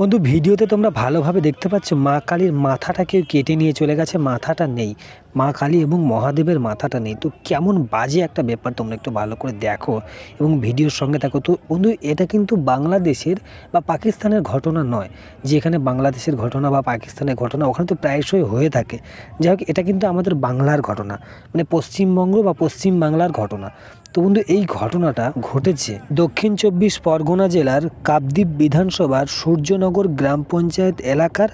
বন্ধু, ভিডিওতে তোমরা ভালোভাবে দেখতে পাচ্ছ, মা কালীর মাথাটা কেউ কেটে নিয়ে চলে গেছে, মাথাটা নেই। মা কালী এবং মহাদেবের মাথাটা নেই। তো কেমন বাজে একটা ব্যাপার তোমরা একটু ভালো করে দেখো এবং ভিডিওর সঙ্গে থাকো। তো বন্ধু, এটা কিন্তু বাংলাদেশের বা পাকিস্তানের ঘটনা নয় যে এখানে বাংলাদেশের ঘটনা বা পাকিস্তানের ঘটনা ওখানে তো প্রায়শই হয়ে থাকে। যাই এটা কিন্তু আমাদের বাংলার ঘটনা মানে পশ্চিমবঙ্গ বা পশ্চিম বাংলার ঘটনা। তো বন্ধু, এই ঘটনাটা ঘটেছে দক্ষিণ চব্বিশ পরগনা জেলার কাবদ্বীপ বিধানসভার সূর্যনগর গ্রাম পঞ্চায়েত এলাকার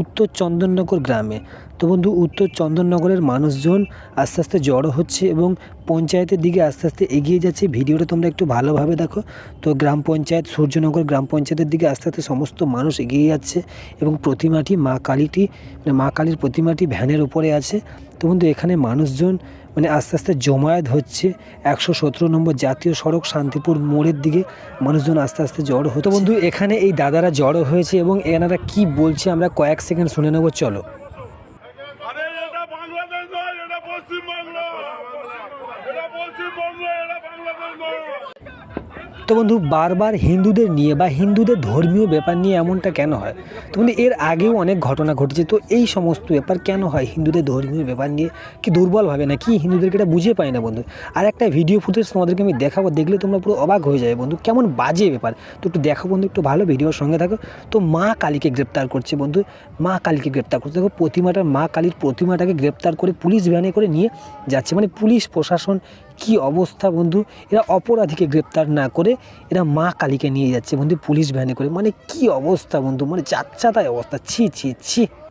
উত্তর চন্দননগর গ্রামে। তো বন্ধু, উত্তর চন্দননগরের মানুষজন আস্তে আস্তে জড়ো হচ্ছে এবং পঞ্চায়েতের দিকে আস্তে আস্তে এগিয়ে যাচ্ছে। ভিডিওটা তোমরা একটু ভালোভাবে দেখো। তো গ্রাম পঞ্চায়েত, সূর্যনগর গ্রাম পঞ্চায়েতের দিকে আস্তে আস্তে সমস্ত মানুষ এগিয়ে যাচ্ছে এবং প্রতিমাটি, মা কালীটি মানে মা কালীর প্রতিমাটি ভ্যানের উপরে আছে। তো বন্ধু, এখানে মানুষজন মানে আস্তে আস্তে জমায়েত হচ্ছে। একশো সতেরো নম্বর জাতীয় সড়ক, শান্তিপুর মোড়ের দিকে মানুষজন আস্তে আস্তে জড়ো হতো বন্ধু, এখানে এই দাদারা জড়ো হয়েছে এবং এনারা কি বলছে আমরা কয়েক সেকেন্ড শুনে নেব চলো। পশ্চিমবঙ্গ এটা বাংলাদেশ নয়। তো বন্ধু, বারবার হিন্দুদের নিয়ে বা হিন্দুদের ধর্মীয় ব্যাপার নিয়ে এমনটা কেন হয়? তো বন্ধু, এর আগেও অনেক ঘটনা ঘটেছে, তো এই সমস্ত ব্যাপার কেন হয় হিন্দুদের ধর্মীয় ব্যাপার নিয়ে? কি দুর্বলভাবে না কি হিন্দুদেরকে এটা বুঝে পায় না বন্ধু? আর একটা ভিডিও ফুটেজ তোমাদেরকে আমি দেখাবো, দেখলে তোমরা পুরো অবাক হয়ে যাবে বন্ধু, কেমন বাজে ব্যাপার। তো একটু দেখো বন্ধু, একটু ভালো ভিডিওর সঙ্গে থাকো। তো মা কালীকে গ্রেপ্তার করছে বন্ধু, মা কালীকে গ্রেপ্তার করছে। দেখো, প্রতিমাটার মা কালীর প্রতিমাটাকে গ্রেপ্তার করে পুলিশ ভ্যানে করে নিয়ে যাচ্ছে। মানে পুলিশ, প্রশাসন, কি অবস্থা বন্ধু? এরা অপরাধীকে গ্রেপ্তার না করে এরা মা কালীকে নিয়ে যাচ্ছে। বন্ধু, পুলিশ ভ্যানে করে। মানে কি অবস্থা বন্ধু? মানে চাচ্চা তাই অবস্থা। ছি ছি ছি।